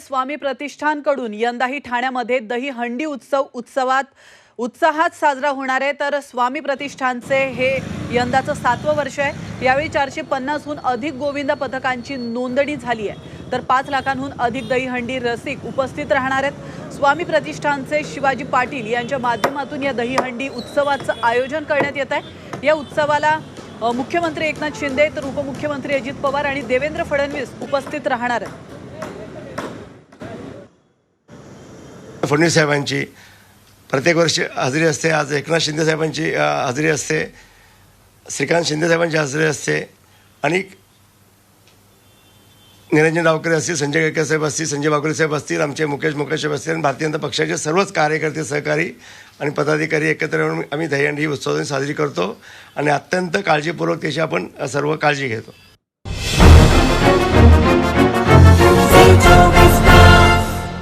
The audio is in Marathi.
स्वामी प्रतिष्ठानकडून यंदाही ठाण्यामध्ये दही हंडी उत्सव उत्सवात उत्साहात साजरा होणार आहे. तर स्वामी प्रतिष्ठानचे हे यंदाचं सातवं वर्ष आहे. यावेळी चारशे पन्नासहून अधिक गोविंद पथकांची नोंदणी झाली आहे. तर पाच लाखांहून अधिक दहीहंडी रसिक उपस्थित राहणार आहेत. स्वामी प्रतिष्ठानचे शिवाजी पाटील यांच्या माध्यमातून या दहीहंडी उत्सवाचं आयोजन करण्यात येत आहे. या उत्सवाला मुख्यमंत्री एकनाथ शिंदे तर उपमुख्यमंत्री अजित पवार आणि देवेंद्र फडणवीस उपस्थित राहणार आहेत. फडणवीस साहेबांची. प्रत्येक वर्षी हजेरी असते. आज एकनाथ शिंदे साहेबांची हजेरी असते. श्रीकांत शिंदे साहेबांची हजेरी असते. आणि निरंजन डावकरे असतील संजय केळकर साहेब असतील संजय बागुले साहेब असतील आमचे मुकेश मुकेश साहेब असतील आणि भारतीय जनता पक्षाचे सर्वच कार्यकर्ते सहकारी आणि पदाधिकारी एकत्र येऊन आम्ही दहीहंडी ही उत्सव साजरी करतो. आणि अत्यंत काळजीपूर्वक त्याची आपण सर्व काळजी घेतो.